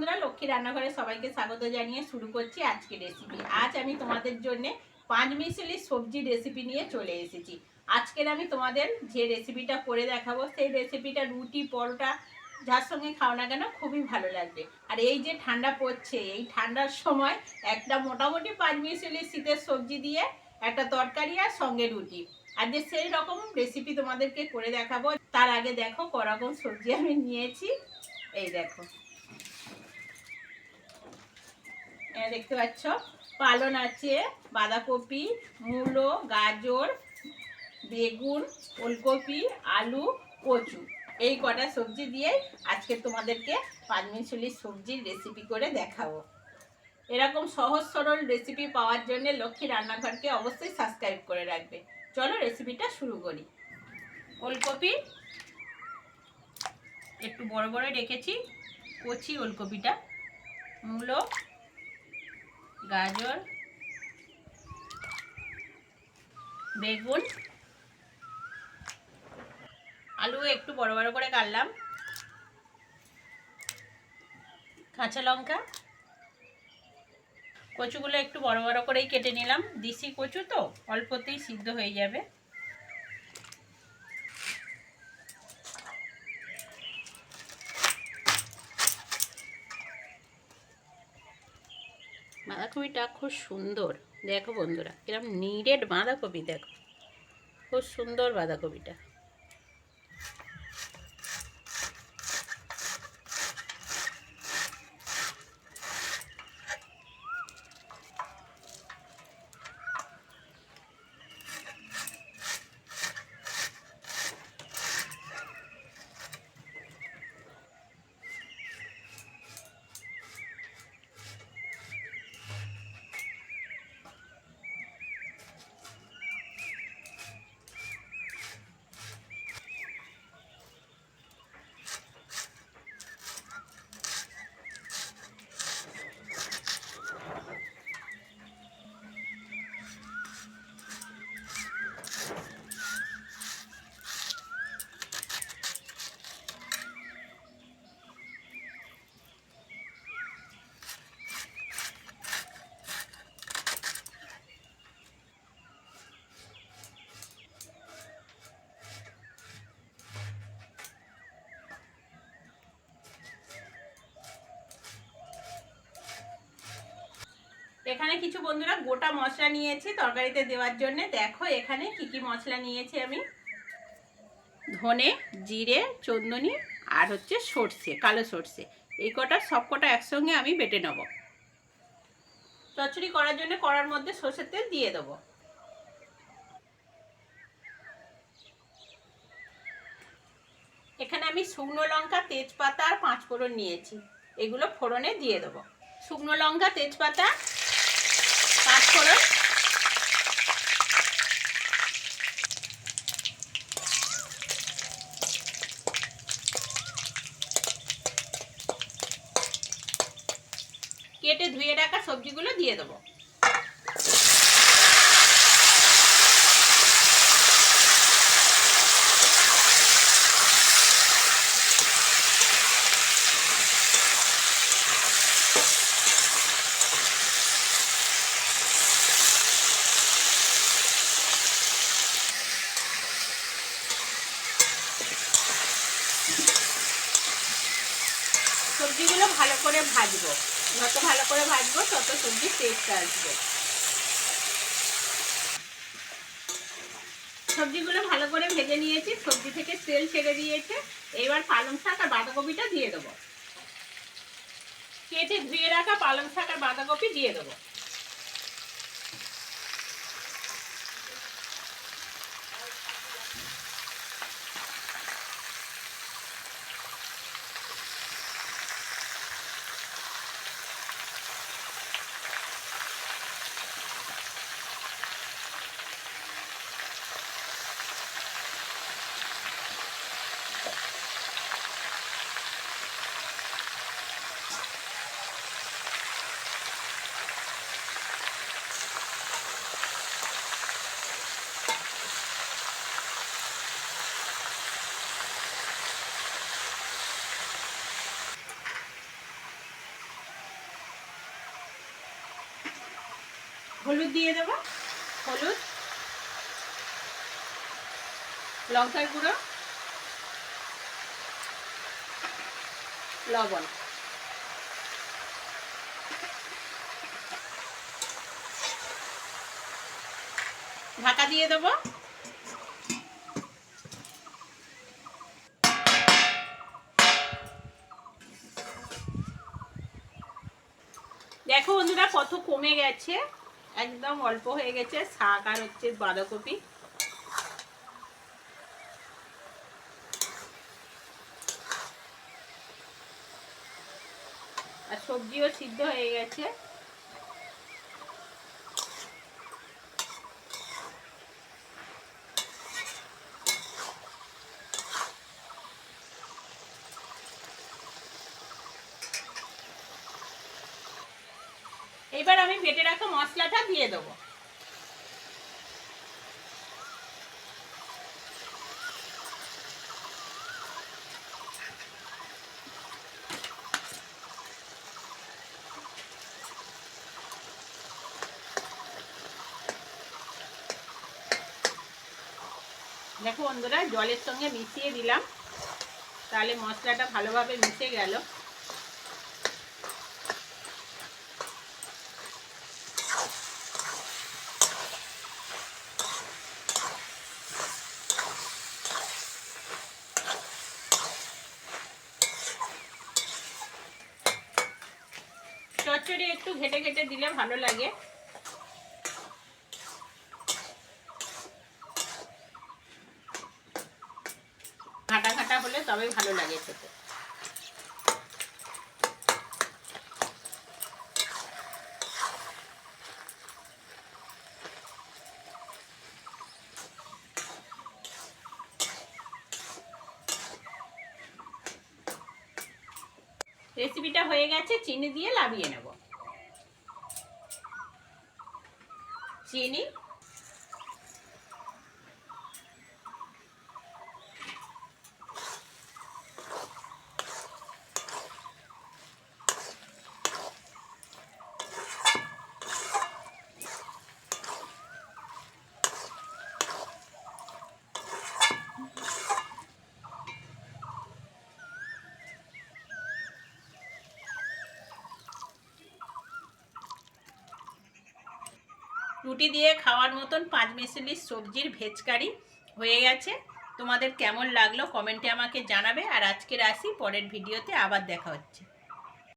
বন্ধুরা, লক্ষ্মী রান্নাঘরে সবাইকে স্বাগত জানিয়ে শুরু করছি আজকে রেসিপি আজ আমি তোমাদের জন্য পাঁচ মিশালি সবজি রেসিপি নিয়ে চলে এসেছি। আজকের আমি তোমাদের যে রেসিপিটা করে দেখাবো, সেই রেসিপিটা রুটি, পরোটা, যার সঙ্গে খাও না কেন খুবই ভালো লাগবে। আর এই যে ঠান্ডা পড়ছে, এই ঠান্ডার সময় একটা মোটামুটি পাঁচ মিশালি শীতের সবজি দিয়ে একটা তরকারি আর সঙ্গে রুটি। আর যে সেই রকম রেসিপি তোমাদেরকে করে দেখাবো, তার আগে দেখো করকম সবজি আমি নিয়েছি। এই দেখো। দেখতে পাচ্ছ, পালন আছে, বাঁধাকপি, মূলো, গাজর, বেগুন, ওলকপি, আলু, কচু। এই কটা সবজি দিয়ে আজকে তোমাদেরকে পাঁচমিশালি সবজির রেসিপি করে দেখাবো। এরকম সহজ সরল রেসিপি পাওয়ার জন্য লক্ষ্মী রান্নাঘরকে অবশ্যই সাবস্ক্রাইব করে রাখবে। চলো রেসিপিটা শুরু করি। ওলকপি, একটু বড় বড় রেখেছি, কচি ওলকপিটা, মূলো গাজর, বেগুন, আলু একটু বড় বড় করে কাটলাম, কাঁচা লঙ্কা, কচুগুলো একটু বড় বড় করেই কেটে নিলাম। দেশি কচু তো, অল্পতেই সিদ্ধ হয়ে যাবে। বাঁধাকপিটা খুব সুন্দর। দেখো বন্ধুরা এরকম নিরেট বাঁধাকপি দেখো। খুব সুন্দর বাঁধাকপিটা। এখানে কিছু বন্ধুরা গোটা মশলা নিয়েছি তরকারিতে দেওয়ার জন্য। দেখো এখানে কি কি মশলা নিয়েছি আমি। ধনে, জিরে, চন্দনি আর হচ্ছে সর্ষে, কালো সর্ষে। এই কটা সব কটা একসঙ্গে আমি বেটে নেব। চচ্চড়ি করার জন্য করার মধ্যে সর্ষের তেল দিয়ে দেবো। এখানে আমি শুকনো লঙ্কা, তেজপাতা আর পাঁচ ফোড়ন নিয়েছি। এগুলো ফোড়নে দিয়ে দেবো। শুকনো লঙ্কা, তেজপাতা কেটে ধুয়ে রাখা সবজিগুলো দিয়ে দেবো। সবজিগুলো ভালো করে ভাজবো। যত ভালো করে ভাজবো, তত সবজি টেস্ট আসবে। সবজিগুলো ভালো করে ভেজে নিয়েছি, সবজি থেকে তেল ছেড়ে দিয়েছে। এবার পালং শাক আর বাঁধাকপিটা দিয়ে দেবো। কেটে ধুয়ে রাখা পালং শাক আর বাঁধাকপি দিয়ে দেবো। হলুদ দিয়ে দেবো। হলুদ, লঙ্কার গুঁড়ো, লবণ। ঢাকা দিয়ে দেবো। দেখো বন্ধুরা কত কমে গেছে। একদম অল্প হয়ে গেছে শাক আর হচ্ছে বাঁধাকপি। আর সবজিও সিদ্ধ হয়ে গেছে। এবার আমি বেটে রাখা মশলাটা দিয়ে দেবো। দেখো বন্ধুরা, জলের সঙ্গে মিশিয়ে দিলাম। তাহলে মশলাটা ভালোভাবে মিশে গেল। চচ্চড়ি একটু ঘেটে ঘেটে দিলে ভালো লাগে। ঘাটা ঘাটা হলে তবে ভালো লাগে খেতে। রেসিপিটা হয়ে গেছে চিনি দিয়ে লাভিয়ে নেব। চিনি রুটি দিয়ে খাওয়ার মতন পাঁচ মিশালি সবজির ভেজকারি হয়ে গেছে। তোমাদের কেমন লাগল কমেন্টে আমাকে জানাবে। আর আজকের আসি, পরের ভিডিওতে আবার দেখা হচ্ছে।